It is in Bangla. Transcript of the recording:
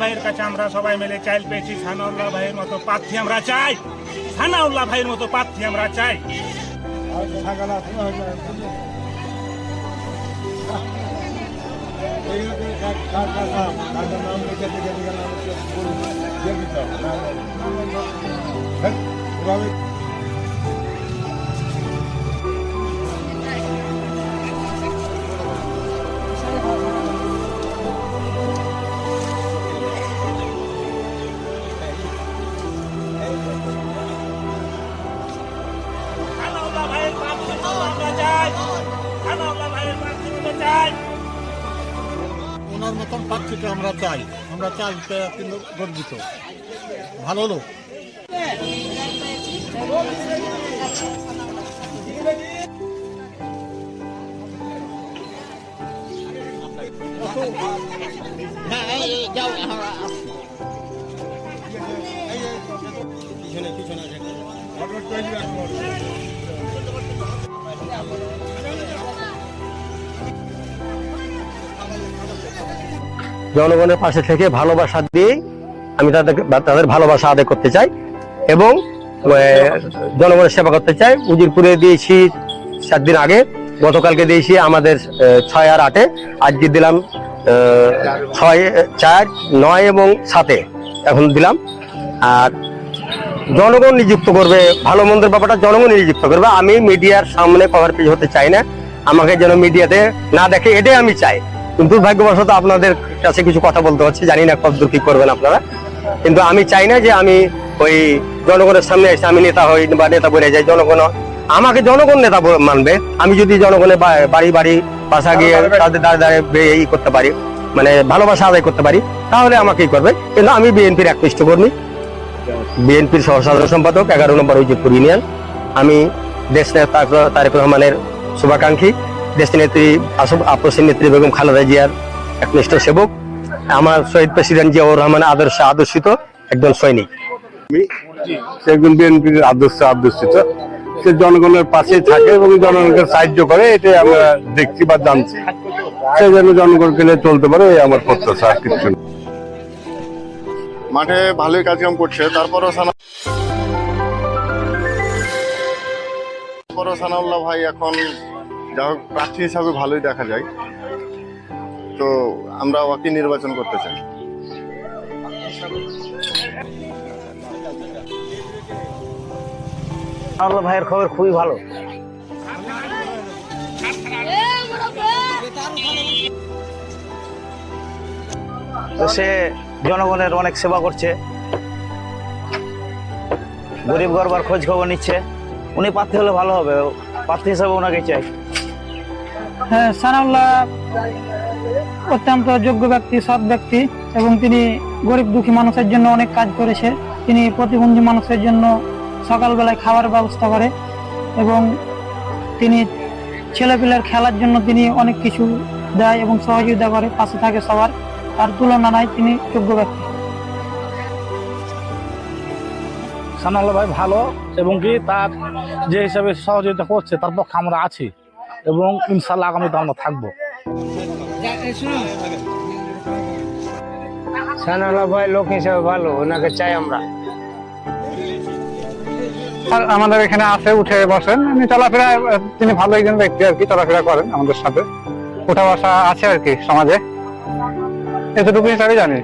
ভাইয়ের কাছে আমরা সবাই মিলে চাইল পেয়েছি, সানাউল্লাহ ভাইয়ের মতো প্রার্থী আমরা চাই। সানাউল্লাহ ভাইয়ের মতো প্রার্থী আমরা চাই। সানাউল্লাহ ওনার মতন প্রার্থীকে আমরা চাই। আমরা চাই কিন্তু গর্বিত। ভালো লোক। জনগণের পাশে থেকে ভালোবাসা দিয়ে আমি তাদেরকে বা তাদের ভালোবাসা আদায় করতে চাই এবং জনগণের সেবা করতে চাই। উজিরপুরে দিয়েছি সাত দিন আগে, গতকালকে দিয়েছি আমাদের ছয় আর আটে। আজকে দিলাম ছয় চার, নয় এবং সাতে এখন দিলাম। আর জনগণ নিযুক্ত করবে, ভালো মন্দের ব্যাপারটা জনগণ নিযুক্ত করবে। আমি মিডিয়ার সামনে কভার পেজ হতে চাই না। আমাকে যেন মিডিয়াতে না দেখে, এটাই আমি চাই। কিন্তু দুর্ভাগ্যবশত আপনাদের কাছে কিছু কথা বলতে হচ্ছে। জানি না কতদূর কি করবেন আপনারা। কিন্তু আমি চাই না যে আমি ওই জনগণের সামনে এসে আমি নেতা হই বা নেতা বলে যাই। জনগণ আমাকে জনগণ নেতা মানবে। আমি যদি জনগণের বাড়ি বাড়ি বাসা গিয়ে তাদের দাঁড়ে দাঁড়িয়ে ই করতে পারি মানে ভালোবাসা আদায় করতে পারি তাহলে আমাকে আমাকেই করবে। কিন্তু আমি বিএনপির একনিষ্ঠ কর্মী। বিএনপির সহসাধারণ সম্পাদক এগারো নম্বর উজিরপুর ইউনিয়ন। আমি দেশ নেতা তারেক রহমানের শুভাকাঙ্ক্ষী। দেশ নেত্রী আসব- আপসী নেত্রী বেগম খালেদা জিয়ার একনিষ্ঠ সেবক আমার শহীদ প্রেসিডেন্ট জিয়াউর রহমান আদর্শে আদর্শিত একজন সৈনিক। সে একজন বিএনপির আদর্শ আদর্শিত। সে জনগণের পাশে থাকে এবং জনগণকে সাহায্য করে এটাই আমরা দেখছি বা জানছি। সে যেন জনগণকে নিয়ে চলতে পারে এই আমার প্রত্যাশা আর কিছু মাঠে ভালোই কাজকাম করছে তারপরও সানা তারপরও সানাউল্লাহ ভাই এখন যা হোক প্রার্থী হিসাবে ভালোই দেখা যায়, তো আমরা ওকে নির্বাচন করতে চাই। আল্লাহ ভাইয়ের খবর খুবই ভালো। সে জনগণের অনেক সেবা করছে। গরিব গরবার খোঁজ খবর নিচ্ছে। উনি প্রার্থী হলে ভালো হবে। প্রার্থী হিসাবে ওনাকে চাই। সানাউল্লাহ অত্যন্ত যোগ্য ব্যক্তি, সৎ ব্যক্তি এবং তিনি গরিব দুঃখী মানুষের জন্য অনেক কাজ করেছে। তিনি প্রতিবন্ধী মানুষের জন্য সকালবেলায় খাবার ব্যবস্থা করে এবং তিনি ছেলেপিলের খেলার জন্য তিনি অনেক কিছু দেয় এবং সহযোগিতা করে, পাশে থাকে সবার। তার তুলনা নাই তিনি যোগ্য ব্যক্তি। সানাল্লাহ ভাই ভালো এবং কি তার যে হিসাবে সহযোগিতা করছে, তার পক্ষে আমরা আছি। এবং ইনশাল্লাহ আগামীতে আমরা থাকব। সানাল্লাহ ভাই লোক হিসেবে ভালো ওনাকে চাই আমরা। আর আমাদের এখানে আসে উঠে বসেন। এমনি চলাফেরা তিনি ভালো একজন ব্যক্তি আর কি চলাফেরা করেন আমাদের সাথে। উঠা বসা আছে আর কি সমাজে। এতটুকু হিসাবে জানি।